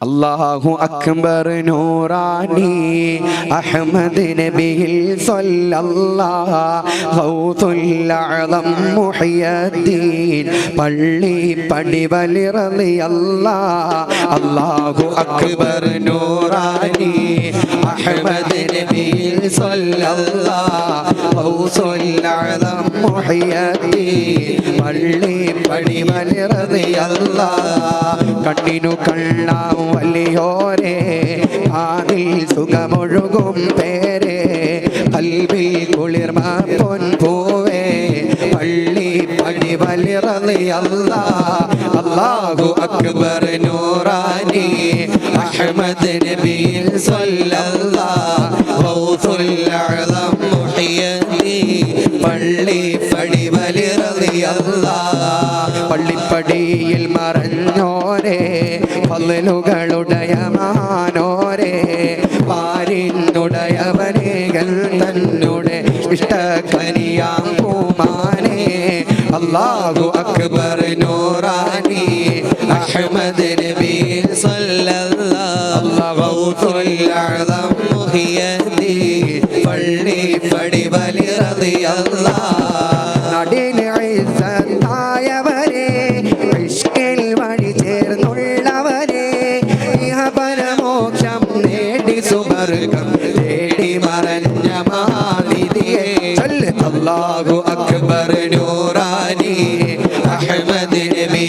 അല്ലാഹു അക്ബർ നൂറാനി അഹമ്മദ് നബിയിൽ അലം മുഹയ്യദ്ദീൻ പള്ളി പടിവലി റളിയല്ലാഹ് അല്ലാഹു അക്ബർ നൂറാനി അഹമ്മദ് നബിയിൽ അലം മുഹയ്യദ്ദീൻ പള്ളി പടിവലി റളിയല്ലാഹ് കണ്ണിനു കണ്ണാം വലിയോരേ ആദിൽ സുഖമൊഴുകും പേരെ കൽവിൽ കുളിർമ പൊൻപൂവേ പള്ളി പടി വലിറലി അല്ലാ അല്ലാഹു അക്ബർ നൂറാനി അഹമ്മദ് നബിയിൽ അഅ്ലം മുഹയ്യദ്ദീൻ പള്ളി പടി വലിറലി അല്ലാ പള്ളിപ്പടിയിൽ മറഞ്ഞോരേ പല്ലുകളുടയ മാനോരേ പാരിനുടയവനേകൾ തന്നുടെ ഇഷ്ടക്കനിയാം പൂമാനെ അല്ലാഹു അക്ബർ നൂറാനി അഹ്മദ് നബി സല്ലല്ലാഹു മുഹിയദ്ദീൻ പള്ളി പടി വലി റളിയല്ലാഹ് നേടി തേടി മറഞ്ഞ മാലിനിയെ. അല്ലാഹു അക്ബർ നൂറാനി. അഹ്മദ് നബി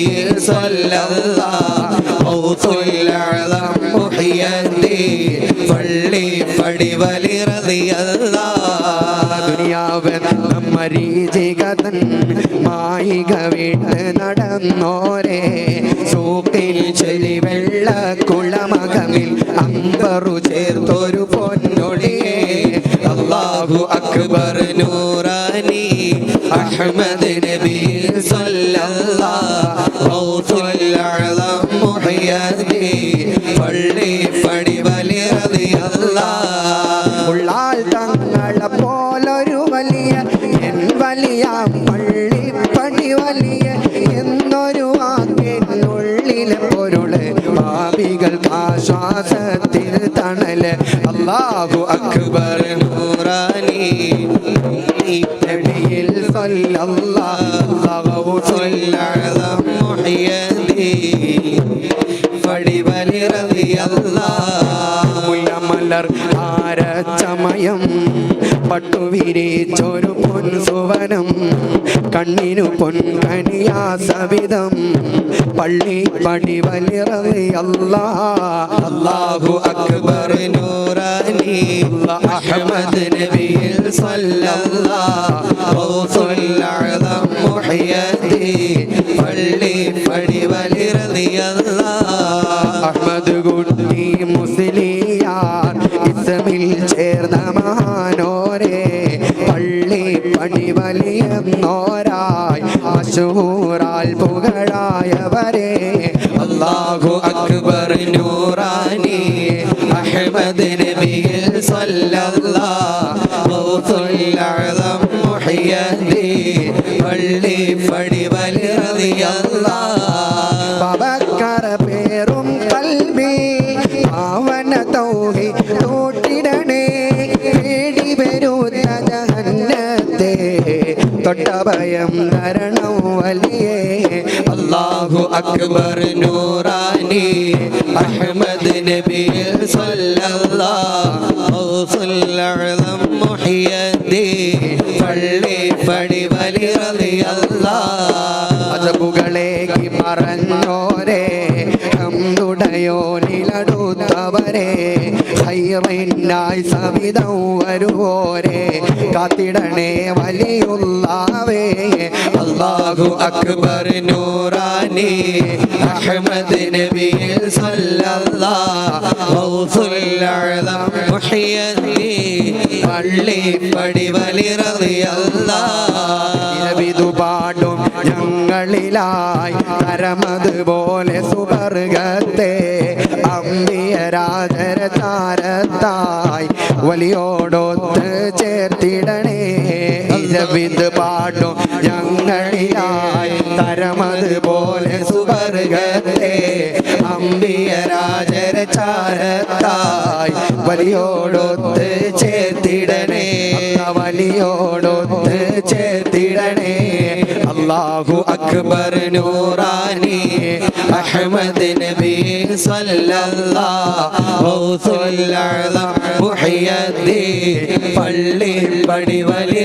സല്ലല്ലാഹു മുഹയ്യദ്ദീൻ പള്ളി പടി വലി റളിയല്ലാഹ്. ദുനിയാവ് നമ്മരീചികതൻ മായിക വിട്ട് നടന്നോരെ. സൂക്കിൽ ചെലി വെള്ള കുളമകമിൽ അമ്പറു ചേർത്തൊരു പൊന്നൊടിയെ അള്ളാഹു അക്ബർ നൂറാനി അഹമ്മദ് നബി പള്ളി പടി വലി റളിയല്ലാഹ് വലിയ പള്ളി പണി വലിയ എന്നൊരു വാക്കിനുള്ളിലെ പൊരുൾ. ഭാവികൾക്ക് ആശ്വാസത്തിൽ തണൽ. അല്ലാഹു അക്ബർ നൂറാനി പടിയിൽ സല്ലല്ലാഹു സ്വല്ലല്ലാഹു മുഹയ്യദ്ദീൻ പടി വലി റളിയല്ലാഹ് മുല്ലമലർ ആരച്ചമയം. പട്ടുവിരിച്ചൊരു പൊൻസുവനം കണ്ണിനു പൊൻകനിയാ സവിധം. പള്ളി പടി അല്ലാഹു അക്ബർ നൂറാനി അഹമ്മദ് നബിയിൽ പള്ളി പടി വലിറലി അഹമ്മദ് അഹ്മദ് വലിയെന്നോരായി ആശൂറാൽ പുകളായവരെ അള്ളാഹു അക്ബർ നൂറാനി അഹമ്മദ് നബിയിൽ സല്ലല്ലാഹു ഗൗസുൽ അഅ്ലം മുഹയ്യദ്ദീൻ പള്ളി പടി വലി റളിയല്ലാഹ് ബബക്കർ തൊട്ടഭയം തരണം വലിയേ. അല്ലാഹു അക്ബർ നൂറാനി അഹമ്മദ് നബി പള്ളി വലി മറഞ്ഞോരെ ഹംദുടയോ നിലടുത്തവരെ ഹൈറിനായി സവിധം വരുവോരെ. കാത്തിടണേ വലിയുള്ളവേ. അള്ളാഹു അക്ബർ നൂറാനി. അഹമ്മദ് നബി പള്ളി പടി വലി പാടും ഞങ്ങളിലായി. തരമതുപോലെ സുവർഗത്തെ അമ്പിയ രാജര താരത്തായി വലിയോടൊത്ത് ചേർത്തിടണേ. ഇരവിത് പാടും ഞങ്ങളിലായി. തരമത് പോലെ സുവർഗത്തെ അമ്പിയ രാജരചാരത്തായി വലിയോടൊത്ത് ചേർത്തിടണേ. വലിയോടൊത്ത് അല്ലാഹു അക്ബർ നൂറാനി അഹ്മദ് നബി സല്ലല്ലാഹു മുഹയ്യദ്ദീൻ പള്ളി പടി വലി